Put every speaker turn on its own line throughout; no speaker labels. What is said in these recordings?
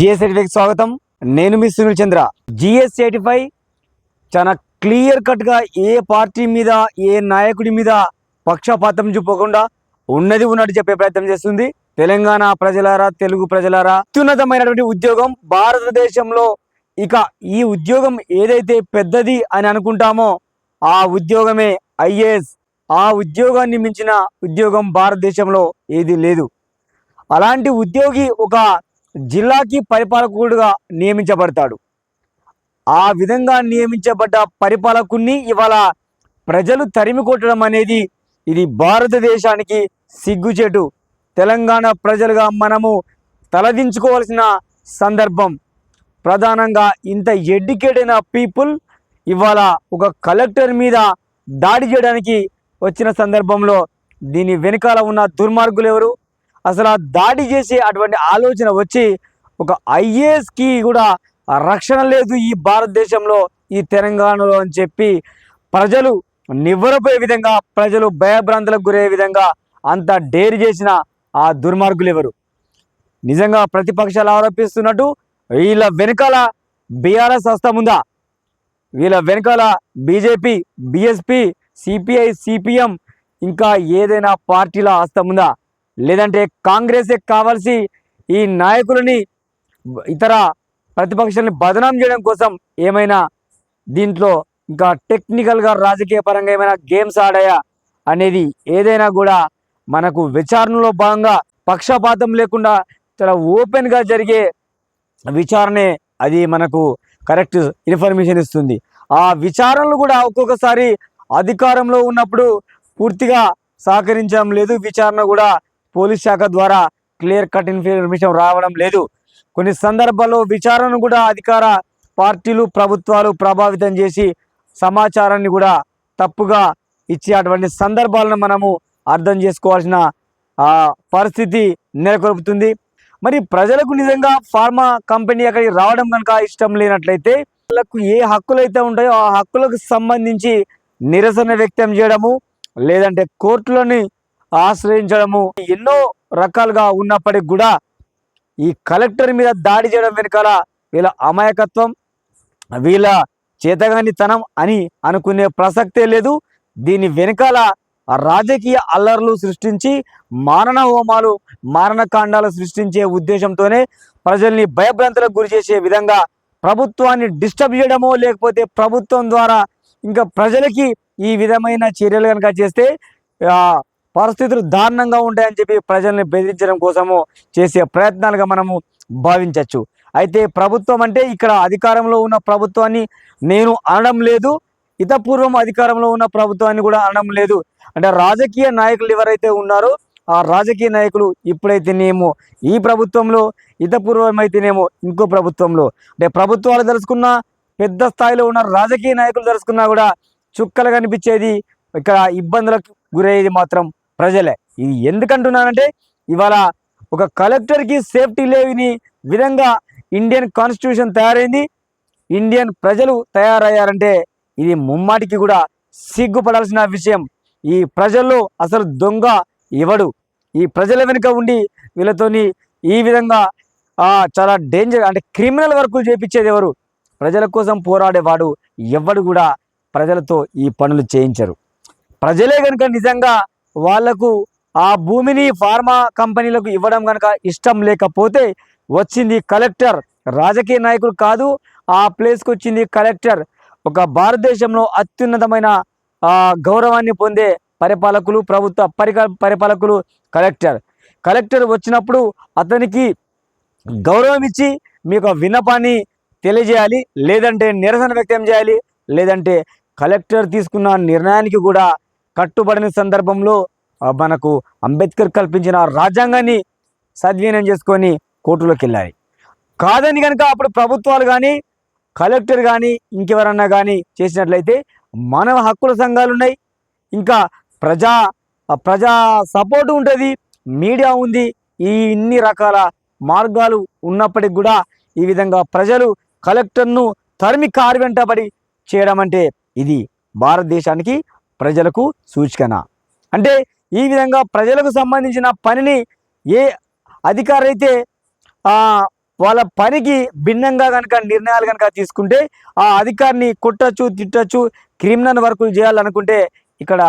GS స్వాగతం. నేను మీ సునీల్ చంద్ర. జిఎస్ ఫైవ్ చాలా క్లియర్ కట్గా ఏ పార్టీ మీద ఏ నాయకుడి మీద పక్షపాతం చూపకుండా ఉన్నది ఉన్నట్టు చెప్పే ప్రయత్నం చేస్తుంది. తెలంగాణ ప్రజలారా తెలుగు ప్రజలారా అత్యున్నతమైనటువంటి ఉద్యోగం భారతదేశంలో ఇక ఈ ఉద్యోగం ఏదైతే పెద్దది అని అనుకుంటామో ఆ ఉద్యోగమే ఐఏఎస్. ఆ ఉద్యోగాన్ని మించిన ఉద్యోగం భారతదేశంలో ఏది లేదు. అలాంటి ఉద్యోగి ఒక జిల్లాకి పరిపాలకుడుగా నియమించబడతాడు. ఆ విధంగా నియమించబడ్డ పరిపాలకుణ్ణి ఇవాళ ప్రజలు తరిమి కొట్టడం అనేది ఇది భారతదేశానికి సిగ్గుచేటు. తెలంగాణ ప్రజలుగా మనము తలదించుకోవాల్సిన సందర్భం. ప్రధానంగా ఇంత ఎడ్యుకేటెడ్ అయిన పీపుల్ ఇవాళ ఒక కలెక్టర్ మీద దాడి చేయడానికి వచ్చిన సందర్భంలో దీని వెనకాల ఉన్న దుర్మార్గులు ఎవరు? అసలు ఆ దాడి చేసే అటువంటి ఆలోచన వచ్చి ఒక ఐఏఎస్కి కూడా రక్షణ లేదు ఈ భారతదేశంలో ఈ తెలంగాణలో అని చెప్పి ప్రజలు నివ్వరపోయే విధంగా ప్రజలు భయభ్రాంతులకు గురయ్యే విధంగా అంత డేర్ చేసిన ఆ దుర్మార్గులు ఎవరు? నిజంగా ప్రతిపక్షాలు ఆరోపిస్తున్నట్టు వీళ్ళ వెనకాల బీఆర్ఎస్ హస్తం ఉందా? వీళ్ళ వెనకాల బీజేపీ బీఎస్పీ సిపిఐ సిపిఎం ఇంకా ఏదైనా పార్టీల హస్తం ఉందా? లేదంటే కాంగ్రెసే కావాల్సి ఈ నాయకులని ఇతర ప్రతిపక్షాలని బదనాం చేయడం కోసం ఏమైనా దీంట్లో ఇంకా టెక్నికల్గా రాజకీయ పరంగా ఏమైనా గేమ్స్ ఆడాయా అనేది ఏదైనా కూడా మనకు విచారణలో భాగంగా పక్షపాతం లేకుండా చాలా ఓపెన్గా జరిగే విచారణే అది మనకు కరెక్ట్ ఇన్ఫర్మేషన్ ఇస్తుంది. ఆ విచారణలు కూడా ఒక్కొక్కసారి అధికారంలో ఉన్నప్పుడు పూర్తిగా సహకరించడం లేదు. విచారణ కూడా పోలీస్ శాఖ ద్వారా క్లియర్ కట్ ఇన్ఫర్మేషన్ రావడం లేదు. కొన్ని సందర్భాల్లో విచారణను కూడా అధికార పార్టీలు ప్రభుత్వాలు ప్రభావితం చేసి సమాచారాన్ని కూడా తప్పుగా ఇచ్చే అటువంటి సందర్భాలను మనము అర్థం చేసుకోవాల్సిన పరిస్థితి నెలకొల్పుతుంది. మరి ప్రజలకు నిజంగా ఫార్మా కంపెనీ అక్కడికి రావడం కనుక ఇష్టం లేనట్లయితే వాళ్ళకు ఏ హక్కులు అయితే ఉంటాయో ఆ హక్కులకు సంబంధించి నిరసన వ్యక్తం చేయడము లేదంటే కోర్టులోని ఆశ్రయించడము. ఎన్నో రకాలుగా ఉన్నప్పటికి కూడా ఈ కలెక్టర్ మీద దాడి చేయడం వెనకాల వీళ్ళ అమాయకత్వం వీళ్ళ చేతగానితనం అని అనుకునే ప్రసక్తే లేదు. దీని వెనకాల రాజకీయ అల్లర్లు సృష్టించి మారణ హోమాలు మారణకాండాలు సృష్టించే ఉద్దేశంతోనే ప్రజల్ని భయభ్రాంతులకు గురి చేసే విధంగా ప్రభుత్వాన్ని డిస్టర్బ్ చేయడమో లేకపోతే ప్రభుత్వం ద్వారా ఇంకా ప్రజలకి ఈ విధమైన చర్యలు కనుక చేస్తే పరిస్థితులు దారుణంగా ఉంటాయని చెప్పి ప్రజల్ని బెదిరించడం కోసము చేసే ప్రయత్నాలుగా మనము భావించవచ్చు అయితే ప్రభుత్వం అంటే ఇక్కడ అధికారంలో ఉన్న ప్రభుత్వాన్ని నేను అనడం లేదు. ఇతపూర్వం అధికారంలో ఉన్న ప్రభుత్వాన్ని కూడా అనడం లేదు. అంటే రాజకీయ నాయకులు ఎవరైతే ఉన్నారో ఆ రాజకీయ నాయకులు ఇప్పుడైతేనేమో ఈ ప్రభుత్వంలో ఇతపూర్వం అయితేనేమో ఇంకో ప్రభుత్వంలో. అంటే ప్రభుత్వాలు తెలుసుకున్న పెద్ద స్థాయిలో ఉన్న రాజకీయ నాయకులు తెలుసుకున్నా కూడా చుక్కలు కనిపించేది ఇక్కడ ఇబ్బందులకు గురయ్యేది మాత్రం ప్రజలే. ఇది ఎందుకంటున్నానంటే ఇవాళ ఒక కలెక్టర్కి సేఫ్టీ లేని విధంగా ఇండియన్ కాన్స్టిట్యూషన్ తయారైంది. ఇండియన్ ప్రజలు తయారయ్యారంటే ఇది ముమ్మాటికి కూడా సిగ్గుపడాల్సిన విషయం. ఈ ప్రజల్లో అసలు దొంగ ఎవడు? ఈ ప్రజల వెనుక ఉండి వీళ్ళతోని ఈ విధంగా చాలా డేంజర్ అంటే క్రిమినల్ వర్కులు చేపించేది ఎవరు? ప్రజల కోసం పోరాడేవాడు ఎవడు కూడా ప్రజలతో ఈ పనులు చేయించరు. ప్రజలే కనుక నిజంగా వాళ్ళకు ఆ భూమిని ఫార్మా కంపెనీలకు ఇవ్వడం కనుక ఇష్టం లేకపోతే వచ్చింది కలెక్టర్. రాజకీయ నాయకుడు కాదు ఆ ప్లేస్కి వచ్చింది కలెక్టర్. ఒక భారతదేశంలో అత్యున్నతమైన గౌరవాన్ని పొందే పరిపాలకులు ప్రభుత్వ పరిక పరిపాలకులు కలెక్టర్. కలెక్టర్ వచ్చినప్పుడు అతనికి గౌరవం ఇచ్చి మీకు విన్నపాన్ని తెలియజేయాలి లేదంటే నిరసన వ్యక్తం చేయాలి లేదంటే కలెక్టర్ తీసుకున్న నిర్ణయానికి కూడా కట్టుబడిన సందర్భంలో మనకు అంబేద్కర్ కల్పించిన రాజ్యాంగాన్ని సద్వినియోగం చేసుకొని కోర్టులోకి వెళ్ళాలి. కాదని కనుక అప్పుడు ప్రభుత్వాలు కానీ కలెక్టర్ కానీ ఇంకెవరన్నా కానీ చేసినట్లయితే మానవ హక్కుల సంఘాలు ఉన్నాయి. ఇంకా ప్రజా ప్రజా సపోర్ట్ ఉంటుంది. మీడియా ఉంది. ఈ ఇన్ని రకాల మార్గాలు ఉన్నప్పటికి కూడా ఈ విధంగా ప్రజలు కలెక్టర్ను తరిమి కారు వెంటబడి చేయడం అంటే ఇది భారతదేశానికి ప్రజలకు సూచికన అంటే ఈ విధంగా ప్రజలకు సంబంధించిన పనిని ఏ అధికారైతే వాళ్ళ పనికి భిన్నంగా కనుక నిర్ణయాలు కనుక తీసుకుంటే ఆ అధికారిని కొట్టచ్చు తిట్టచ్చు క్రిమినల్ వర్కులు చేయాలనుకుంటే ఇక్కడ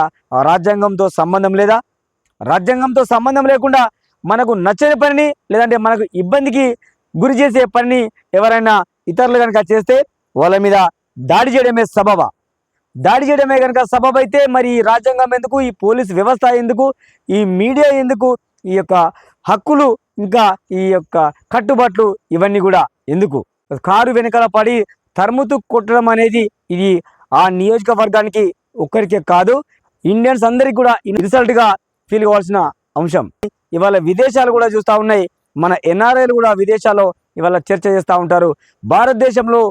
రాజ్యాంగంతో సంబంధం లేదా? రాజ్యాంగంతో సంబంధం లేకుండా మనకు నచ్చని పనిని లేదంటే మనకు ఇబ్బందికి గురి చేసే పనిని ఎవరైనా ఇతరులు కనుక చేస్తే వాళ్ళ మీద దాడి చేయడమే సబబా. దాడి చేయడమే కనుక సబబ్ అయితే మరి ఈ రాజ్యాంగం ఎందుకు ఈ పోలీస్ వ్యవస్థ ఎందుకు ఈ మీడియా ఎందుకు ఈ యొక్క హక్కులు ఇంకా ఈ యొక్క కట్టుబాట్లు ఇవన్నీ కూడా ఎందుకు? కారు వెనకాల పడి తరుముతూ కొట్టడం అనేది ఇది ఆ నియోజకవర్గానికి ఒక్కరికే కాదు ఇండియన్స్ అందరికి కూడా రిజల్ట్ ఫీల్ కావాల్సిన అంశం. ఇవాళ విదేశాలు కూడా చూస్తూ ఉన్నాయి మన ఎన్ఆర్ఐలు కూడా విదేశాల్లో ఇవాళ చర్చ చేస్తూ ఉంటారు. భారతదేశంలో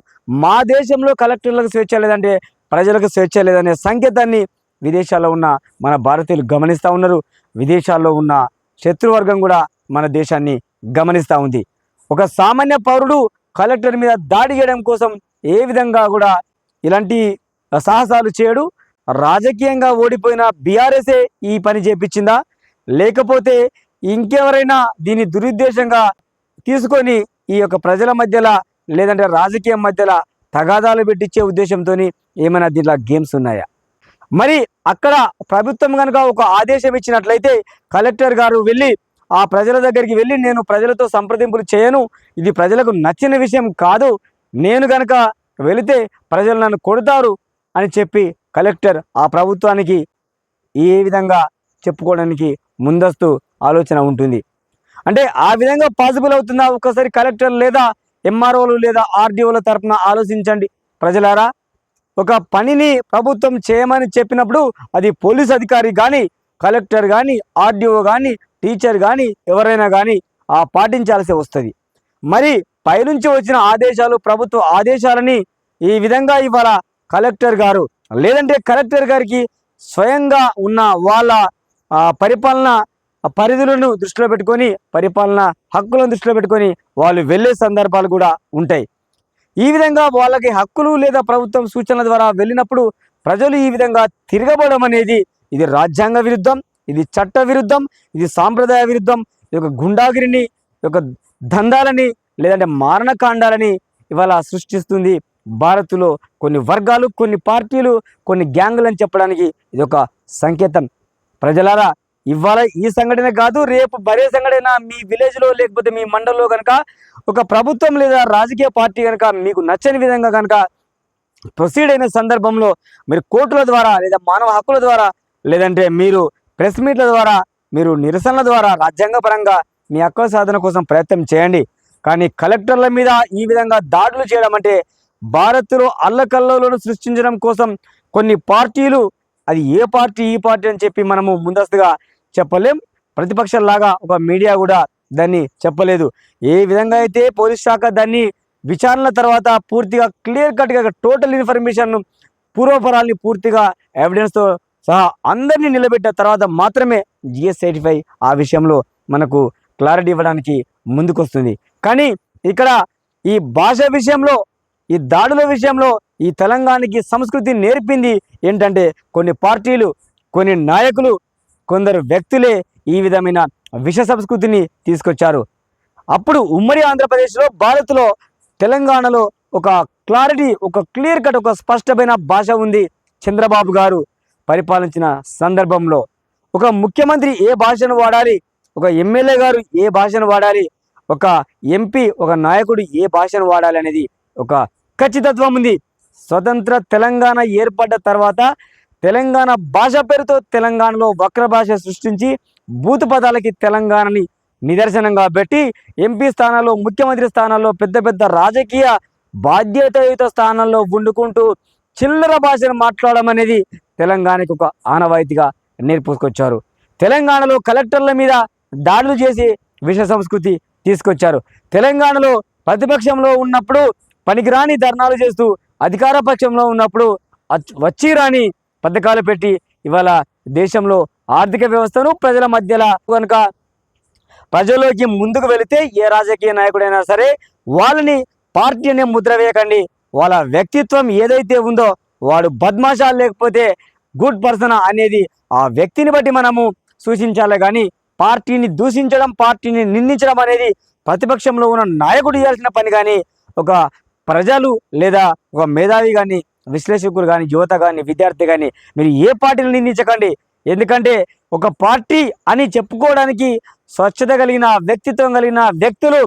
మా దేశంలో కలెక్టర్లకు స్వేచ్ఛ లేదంటే ప్రజలకు స్వేచ్ఛ లేదనే సంకేతాన్ని విదేశాల్లో ఉన్న మన భారతీయులు గమనిస్తూ ఉన్నారు. విదేశాల్లో ఉన్న శత్రువర్గం కూడా మన దేశాన్ని గమనిస్తూ ఉంది. ఒక సామాన్య పౌరుడు కలెక్టర్ మీద దాడి చేయడం కోసం ఏ విధంగా కూడా ఇలాంటి సాహసాలు చేయడు? రాజకీయంగా ఓడిపోయిన బీఆర్ఎస్ఏ ఈ పని చేపించిందా? లేకపోతే ఇంకెవరైనా దీన్ని దురుద్దేశంగా తీసుకొని ఈ యొక్క ప్రజల మధ్యలో లేదంటే రాజకీయం మధ్యలో తగాదాలు పెట్టించే ఉద్దేశంతో ఏమైనా దీంట్లో గేమ్స్ ఉన్నాయా? మరి అక్కడ ప్రభుత్వం కనుక ఒక ఆదేశం ఇచ్చినట్లయితే కలెక్టర్ గారు వెళ్ళి ఆ ప్రజల దగ్గరికి వెళ్ళి నేను ప్రజలతో సంప్రదింపులు చేయను ఇది ప్రజలకు నచ్చిన విషయం కాదు నేను గనక వెళితే ప్రజలు నన్ను కొడతారు అని చెప్పి కలెక్టర్ ఆ ప్రభుత్వానికి ఏ విధంగా చెప్పుకోవడానికి ముందస్తు ఆలోచన ఉంటుంది. అంటే ఆ విధంగా పాసిబుల్ అవుతుందా ఒక్కసారి కలెక్టర్ లేదా ఎంఆర్ఓలు లేదా ఆర్డీఓల తరపున ఆలోచించండి. ప్రజలారా ఒక పనిని ప్రభుత్వం చేయమని చెప్పినప్పుడు అది పోలీస్ అధికారి కానీ కలెక్టర్ కానీ ఆర్డీఓ కానీ టీచర్ కానీ ఎవరైనా కానీ ఆ పాటించాల్సి వస్తుంది. మరి పైనుంచి వచ్చిన ఆదేశాలు ప్రభుత్వ ఆదేశాలని ఈ విధంగా ఇవాళ కలెక్టర్ గారు? లేదంటే కలెక్టర్ గారికి స్వయంగా ఉన్న వాళ్ళ పరిపాలన పరిధులను దృష్టిలో పెట్టుకొని పరిపాలన హక్కులను దృష్టిలో పెట్టుకొని వాళ్ళు వెళ్ళే సందర్భాలు కూడా ఉంటాయి. ఈ విధంగా వాళ్ళకి హక్కులు లేదా ప్రభుత్వం సూచనల ద్వారా వెళ్ళినప్పుడు ప్రజలు ఈ విధంగా తిరగబడడం అనేది ఇది రాజ్యాంగ విరుద్ధం ఇది చట్ట విరుద్ధం ఇది సాంప్రదాయ విరుద్ధం. ఈ యొక్క గుండాగిరిని యొక్క దందాలని లేదంటే మారణకాండాలని ఇవాళ సృష్టిస్తుంది భారత్లో కొన్ని వర్గాలు కొన్ని పార్టీలు కొన్ని గ్యాంగులు అని చెప్పడానికి ఇది ఒక సంకేతం. ప్రజలారా ఇవాళ ఈ సంఘటన కాదు రేపు మరే సంఘటన మీ విలేజ్లో లేకపోతే మీ మండలంలో కనుక ఒక ప్రభుత్వం లేదా రాజకీయ పార్టీ కనుక మీకు నచ్చని విధంగా కనుక ప్రొసీడ్ అయిన సందర్భంలో మీరు కోర్టుల ద్వారా లేదా మానవ హక్కుల ద్వారా లేదంటే మీరు ప్రెస్ మీట్ల ద్వారా మీరు నిరసనల ద్వారా రాజ్యాంగపరంగా మీ హక్కుల సాధన కోసం ప్రయత్నం చేయండి. కానీ కలెక్టర్ల మీద ఈ విధంగా దాడులు చేయడం అంటే భారత్లో అల్లకల్లోలను సృష్టించడం కోసం కొన్ని పార్టీలు అది ఏ పార్టీ ఈ పార్టీ అని చెప్పి మనము ముందస్తుగా చెప్పలేం. ప్రతిపక్షంలాగా ఒక మీడియా కూడా దాన్ని చెప్పలేదు. ఏ విధంగా అయితే పోలీస్ శాఖ దాన్ని విచారణ తర్వాత పూర్తిగా క్లియర్ కట్గా టోటల్ ఇన్ఫర్మేషన్ పూర్వపరాల్ని పూర్తిగా ఎవిడెన్స్తో సహా అందరినీ నిలబెట్టిన తర్వాత మాత్రమే జిఎస్ ఎయిటీ ఆ విషయంలో మనకు క్లారిటీ ఇవ్వడానికి ముందుకొస్తుంది. కానీ ఇక్కడ ఈ భాష విషయంలో ఈ దాడుల విషయంలో ఈ తెలంగాణకి సంస్కృతి నేర్పింది ఏంటంటే కొన్ని పార్టీలు కొన్ని నాయకులు కొందరు వ్యక్తులే ఈ విధమైన విష సంస్కృతిని తీసుకొచ్చారు. అప్పుడు ఉమ్మడి ఆంధ్రప్రదేశ్లో భారత్లో తెలంగాణలో ఒక క్లారిటీ ఒక క్లియర్ కట్ ఒక స్పష్టమైన భాష ఉంది చంద్రబాబు గారు పరిపాలించిన సందర్భంలో. ఒక ముఖ్యమంత్రి ఏ భాషను వాడాలి? ఒక ఎమ్మెల్యే గారు ఏ భాషను వాడాలి? ఒక ఎంపీ ఒక నాయకుడు ఏ భాషను వాడాలి అనేది ఒక ఖచ్చితత్వం ఉంది. స్వతంత్ర తెలంగాణ ఏర్పడ్డ తర్వాత తెలంగాణ భాష పేరుతో తెలంగాణలో వక్ర భాష సృష్టించి బూతు పదాలకి తెలంగాణని నిదర్శనంగా పెట్టి ఎంపీ స్థానాల్లో ముఖ్యమంత్రి స్థానాల్లో పెద్ద పెద్ద రాజకీయ బాధ్యతయుత స్థానాల్లో వండుకుంటూ చిల్లర భాషను మాట్లాడడం అనేది తెలంగాణకు ఒక ఆనవాయితీగా నేర్పుకొచ్చారు. తెలంగాణలో కలెక్టర్ల మీద దాడులు చేసి విష సంస్కృతి తీసుకొచ్చారు. తెలంగాణలో ప్రతిపక్షంలో ఉన్నప్పుడు పనికిరాని ధర్నాలు చేస్తూ అధికార పక్షంలో ఉన్నప్పుడు వచ్చి రాని పథకాలు పెట్టి ఇవాళ దేశంలో ఆర్థిక వ్యవస్థను ప్రజల మధ్యలో కనుక ప్రజల్లోకి ముందుకు వెళితే ఏ రాజకీయ నాయకుడైనా సరే వాళ్ళని పార్టీ అనే ముద్ర వేయకండి. వాళ్ళ వ్యక్తిత్వం ఏదైతే ఉందో వాడు బద్మాషా లేకపోతే గుడ్ పర్సన్ అనేది ఆ వ్యక్తిని బట్టి మనము సూచించాలి. కానీ పార్టీని దూషించడం పార్టీని నిందించడం అనేది ప్రతిపక్షంలో ఉన్న నాయకుడు చేయాల్సిన పని. కానీ ఒక ప్రజలు లేదా ఒక మేధావి కానీ విశ్లేషకులు కానీ యువత కానీ విద్యార్థి కానీ మీరు ఏ పార్టీని నిందించకండి ఎందుకంటే ఒక పార్టీ అని చెప్పుకోవడానికి స్వచ్ఛత కలిగిన వ్యక్తిత్వం కలిగిన వ్యక్తులు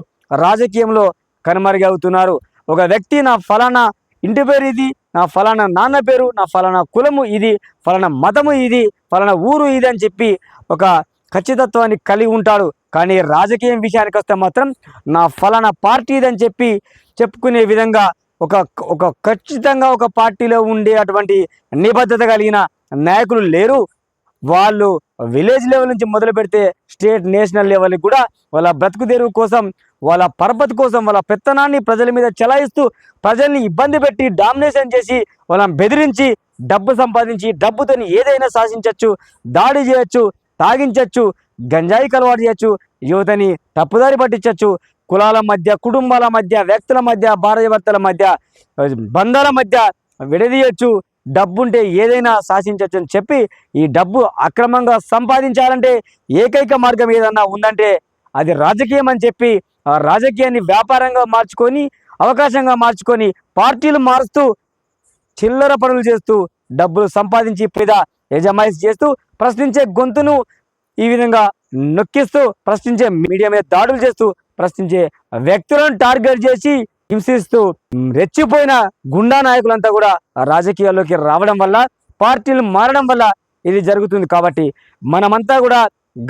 రాజకీయంలో కనుమరుగవుతున్నారు. ఒక వ్యక్తి నా ఫలానా ఇంటి పేరు ఇది నా ఫలానా నాన్న పేరు నా ఫలానా కులము ఇది ఫలానా మతము ఇది ఫలానా ఊరు ఇది అని చెప్పి ఒక ఖచ్చితత్వాన్ని కలిగి ఉంటాడు. కానీ రాజకీయం విషయానికి వస్తే మాత్రం నా ఫలానా పార్టీ ఇది అని చెప్పి చెప్పుకునే విధంగా ఒక ఒక ఖచ్చితంగా ఒక పార్టీలో ఉండే అటువంటి నిబద్ధత కలిగిన నాయకులు లేరు. వాళ్ళు విలేజ్ లెవెల్ నుంచి మొదలు పెడితే స్టేట్ నేషనల్ లెవెల్కి కూడా వాళ్ళ బ్రతుకు తెరువు కోసం వాళ్ళ పరపతి కోసం వాళ్ళ పెత్తనాన్ని ప్రజల మీద చెలాయిస్తూ ప్రజల్ని ఇబ్బంది పెట్టి డామినేషన్ చేసి వాళ్ళని బెదిరించి డబ్బు సంపాదించి డబ్బుతో ఏదైనా శాసించవచ్చు దాడి చేయొచ్చు తాగించవచ్చు గంజాయికి అలవాటు చేయొచ్చు యువతని తప్పుదారి పట్టించవచ్చు కులాల మధ్య కుటుంబాల మధ్య వ్యక్తుల మధ్య భార్యాభర్తల మధ్య బంధాల మధ్య విడదీయచ్చు. డబ్బుంటే ఏదైనా శాసించవచ్చు అని చెప్పి ఈ డబ్బు అక్రమంగా సంపాదించాలంటే ఏకైక మార్గం ఏదన్నా ఉందంటే అది రాజకీయం అని చెప్పి ఆ రాజకీయాన్ని వ్యాపారంగా మార్చుకొని అవకాశంగా మార్చుకొని పార్టీలు మారుస్తూ చిల్లర పనులు చేస్తూ డబ్బులు సంపాదించి పేద యజమాయిస్ చేస్తూ ప్రశ్నించే గొంతును ఈ విధంగా నొక్కిస్తూ ప్రశ్నించే మీడియా మీద దాడులు చేస్తూ ప్రశ్నించే వ్యక్తులను టార్గెట్ చేసి హింసిస్తూ రెచ్చిపోయిన గుండా నాయకులంతా కూడా రాజకీయాల్లోకి రావడం వల్ల పార్టీలు మారడం వల్ల ఇది జరుగుతుంది. కాబట్టి మనమంతా కూడా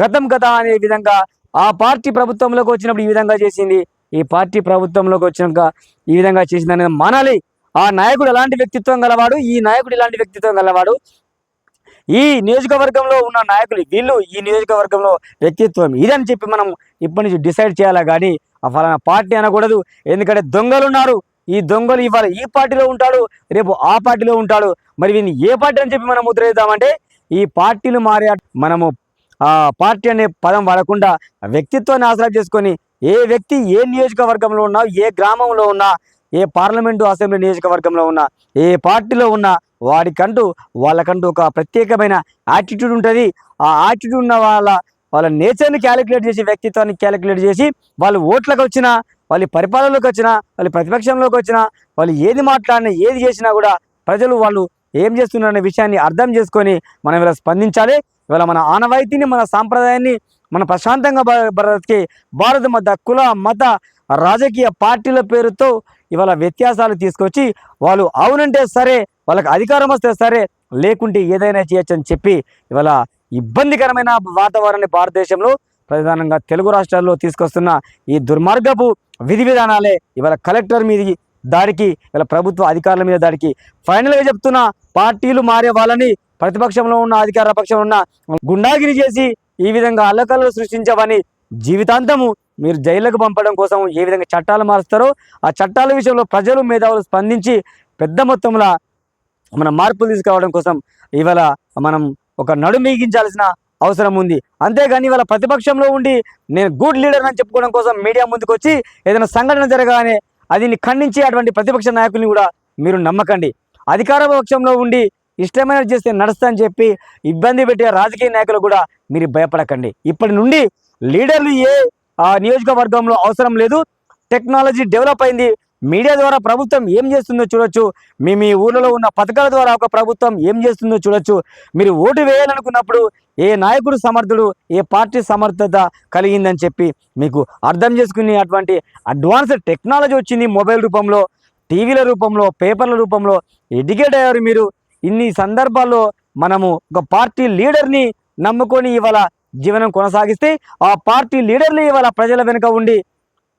గతం గత అనే విధంగా ఆ పార్టీ ప్రభుత్వంలోకి వచ్చినప్పుడు ఈ విధంగా చేసింది. ఈ పార్టీ ప్రభుత్వంలోకి వచ్చినాక ఈ విధంగా చేసింది అనేది మానాలి. ఆ నాయకుడు ఎలాంటి వ్యక్తిత్వం గలవాడు? ఈ నాయకుడు ఇలాంటి వ్యక్తిత్వం గలవాడు? ఈ నియోజకవర్గంలో ఉన్న నాయకులు వీళ్ళు ఈ నియోజకవర్గంలో వ్యక్తిత్వం ఇదని చెప్పి మనం ఇప్పటి నుంచి డిసైడ్ చేయాలా కానీ ఫలానా పార్టీ అనకూడదు. ఎందుకంటే దొంగలు ఉన్నారు. ఈ దొంగలు ఇవాళ ఈ పార్టీలో ఉంటాడు రేపు ఆ పార్టీలో ఉంటాడు మరి వీని ఏ పార్టీ అని చెప్పి మనం ముద్రేద్దామంటే ఈ పార్టీలు మారే మనము ఆ పార్టీ అనే పదం వాడకుండా వ్యక్తిత్వాన్ని ఆసరా చేసుకొని ఏ వ్యక్తి ఏ నియోజకవర్గంలో ఉన్నా ఏ గ్రామంలో ఉన్నా ఏ పార్లమెంటు అసెంబ్లీ నియోజకవర్గంలో ఉన్నా ఏ పార్టీలో ఉన్నా వాడికంటూ వాళ్ళకంటూ ఒక ప్రత్యేకమైన యాటిట్యూడ్ ఉంటుంది. ఆ యాటిట్యూడ్ ఉన్న వాళ్ళ వాళ్ళ నేచర్ని క్యాలిక్యులేట్ చేసి వ్యక్తిత్వాన్ని క్యాలిక్యులేట్ చేసి వాళ్ళు ఓట్లకు వచ్చినా వాళ్ళు పరిపాలనలోకి వచ్చినా వాళ్ళు ప్రతిపక్షంలోకి వచ్చినా వాళ్ళు ఏది మాట్లాడినా ఏది చేసినా కూడా ప్రజలు వాళ్ళు ఏం చేస్తున్నారనే విషయాన్ని అర్థం చేసుకొని మనం ఇలా స్పందించాలి. ఇవాళ మన ఆనవాయితీని మన సాంప్రదాయాన్ని మన ప్రశాంతంగా బ- భారత మత కుల మత రాజకీయ పార్టీల పేరుతో ఇవాళ వ్యత్యాసాలు తీసుకొచ్చి వాళ్ళు అవునంటే సరే వాళ్ళకి అధికారం వస్తే సరే లేకుంటే ఏదైనా చేయొచ్చు అని చెప్పి ఇవాళ ఇబ్బందికరమైన వాతావరణాన్ని భారతదేశంలో ప్రధానంగా తెలుగు రాష్ట్రాల్లో తీసుకొస్తున్న ఈ దుర్మార్గపు విధి విధానాలే ఇవాళ కలెక్టర్ మీది దాడికి ఇలా ప్రభుత్వ అధికారుల మీద దాడికి. ఫైనల్గా చెప్తున్న పార్టీలు మారే వాళ్ళని ప్రతిపక్షంలో ఉన్న అధికార పక్షంలో ఉన్న గుండాగిరి చేసి ఈ విధంగా అల్లకల్లు సృష్టించవని జీవితాంతము మీరు జైళ్ళకు పంపడం కోసం ఏ విధంగా చట్టాలు మారుస్తారో ఆ చట్టాల విషయంలో ప్రజలు మేధావులు స్పందించి పెద్ద మొత్తంలో మన మార్పులు తీసుకురావడం కోసం ఇవాళ మనం ఒక నడుమీగించాల్సిన అవసరం ఉంది. అంతేగాని ఇవాళ ప్రతిపక్షంలో ఉండి నేను గుడ్ లీడర్ అని చెప్పుకోవడం కోసం మీడియా ముందుకు వచ్చి ఏదైనా సంఘటన జరగానే అది ఖండించి అటువంటి ప్రతిపక్ష నాయకుల్ని కూడా మీరు నమ్మకండి. అధికార పక్షంలో ఉండి ఇష్టమైనది చేస్తే నడుస్తా అని చెప్పి ఇబ్బంది పెట్టే రాజకీయ నాయకులు కూడా మీరు భయపడకండి. ఇప్పటి నుండి లీడర్లు ఏ ఆ నియోజకవర్గంలో అవసరం లేదు. టెక్నాలజీ డెవలప్ అయింది. మీడియా ద్వారా ప్రభుత్వం ఏం చేస్తుందో చూడొచ్చు. మీ మీ ఊళ్ళలో ఉన్న పథకాల ద్వారా ఒక ప్రభుత్వం ఏం చేస్తుందో చూడొచ్చు. మీరు ఓటు వేయాలనుకున్నప్పుడు ఏ నాయకుడు సమర్థుడు ఏ పార్టీ సమర్థత కలిగిందని చెప్పి మీకు అర్థం చేసుకునే అటువంటి అడ్వాన్స్ టెక్నాలజీ వచ్చింది మొబైల్ రూపంలో టీవీల రూపంలో పేపర్ల రూపంలో. ఎడ్యుకేట్ అయ్యారు మీరు. ఇన్ని సందర్భాల్లో మనము ఒక పార్టీ లీడర్ని నమ్ముకొని ఇవాళ జీవనం కొనసాగిస్తే ఆ పార్టీ లీడర్లు ఇవాళ ప్రజల వెనుక ఉండి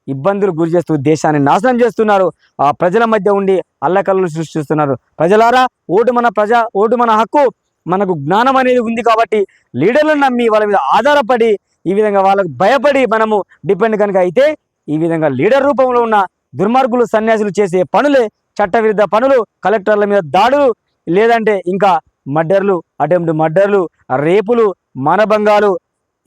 ఇబ్బందులు గురి చేస్తూ దేశాన్ని నాశనం చేస్తున్నారు. ఆ ప్రజల మధ్య ఉండి అల్లకల్లు సృష్టిస్తున్నారు. ప్రజలారా ఓటు మన ప్రజా ఓటు మన హక్కు మనకు జ్ఞానం అనేది ఉంది కాబట్టి లీడర్లను నమ్మి వాళ్ళ మీద ఆధారపడి ఈ విధంగా వాళ్ళకు భయపడి మనము డిపెండ్ కనుక అయితే ఈ విధంగా లీడర్ రూపంలో ఉన్న దుర్మార్గులు సన్యాసులు చేసే పనులే చట్టవిరుద్ధ పనులు కలెక్టర్ల మీద దాడులు లేదంటే ఇంకా మర్డర్లు అటెంప్ట్ మర్డర్లు రేపులు మానభంగాలు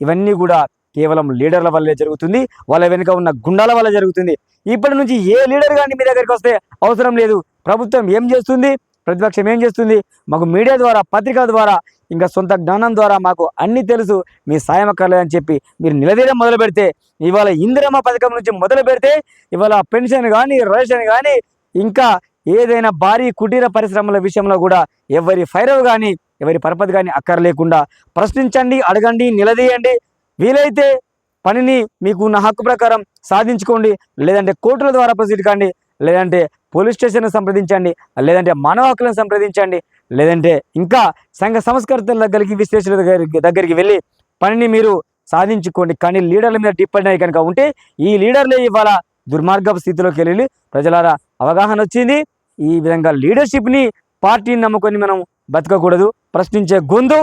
ఇవన్నీ కూడా కేవలం లీడర్ల వల్లే జరుగుతుంది. వాళ్ళ వెనుక ఉన్న గుండాల వల్ల జరుగుతుంది. ఇప్పటి నుంచి ఏ లీడర్ కానీ మీ దగ్గరికి వస్తే అవసరం లేదు. ప్రభుత్వం ఏం చేస్తుంది? ప్రతిపక్షం ఏం చేస్తుంది? మాకు మీడియా ద్వారా పత్రికల ద్వారా ఇంకా సొంత జ్ఞానం ద్వారా మాకు అన్నీ తెలుసు. మీ సాయం అక్కర్లేదని చెప్పి మీరు నిలదీయడం మొదలు పెడితే ఇవాళ ఇందిరమ్మ పథకం నుంచి మొదలు పెడితే ఇవాళ పెన్షన్ కానీ రేషన్ కానీ ఇంకా ఏదైనా భారీ కుటీర పరిశ్రమల విషయంలో కూడా ఎవరి ఫైరవ్ కానీ ఎవరి పరపతి కానీ అక్కర్లేకుండా ప్రశ్నించండి అడగండి నిలదీయండి. వీలైతే పనిని మీకు ఉన్న హక్కు ప్రకారం సాధించుకోండి. లేదంటే కోర్టుల ద్వారా ప్రొసీడ్ కాండి. లేదంటే పోలీస్ స్టేషన్ సంప్రదించండి. లేదంటే మానవ హక్కులను సంప్రదించండి. లేదంటే ఇంకా సంఘ సంస్కర్తల దగ్గరికి విశ్లేషణ దగ్గరికి దగ్గరికి వెళ్ళి పనిని మీరు సాధించుకోండి. కానీ లీడర్ల మీద డిపెండ్ అయ్యి కనుక ఉంటే ఈ లీడర్లే ఇవాళ దుర్మార్గపు స్థితిలోకి వెళ్ళి ప్రజలారా అవగాహన వచ్చింది. ఈ విధంగా లీడర్షిప్ని పార్టీని నమ్ముకొని మనం బతకకూడదు ప్రశ్నించే గొంతు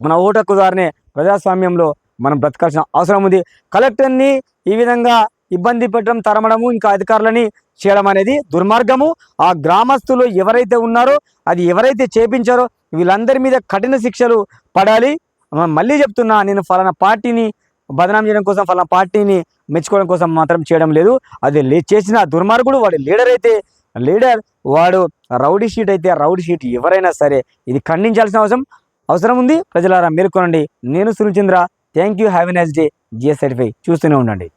మన ఓటు ప్రజాస్వామ్యంలో మనం బ్రతకాల్సిన అవసరం ఉంది. కలెక్టర్ని ఈ విధంగా ఇబ్బంది పెట్టడం తరమడము ఇంకా అధికారులని చేయడం అనేది దుర్మార్గము. ఆ గ్రామస్తులు ఎవరైతే ఉన్నారో అది ఎవరైతే చేపించారో వీళ్ళందరి మీద కఠిన శిక్షలు పడాలి. మళ్ళీ చెప్తున్నా నేను ఫలానా పార్టీని బదనాం చేయడం కోసం ఫలానా పార్టీని మెచ్చుకోవడం కోసం మాత్రం చేయడం లేదు. అది చేసిన దుర్మార్గుడు వాడి లీడర్ అయితే లీడర్ వాడు రౌడీ షీట్ అయితే రౌడీ షీట్ ఎవరైనా సరే ఇది ఖండించాల్సిన అవసరం అవసరం ఉంది. ప్రజలారా మేల్కొనండి. నేను Sunil Chandra. Thank you have a nice day. GS certify చూస్తూనే ఉండండి.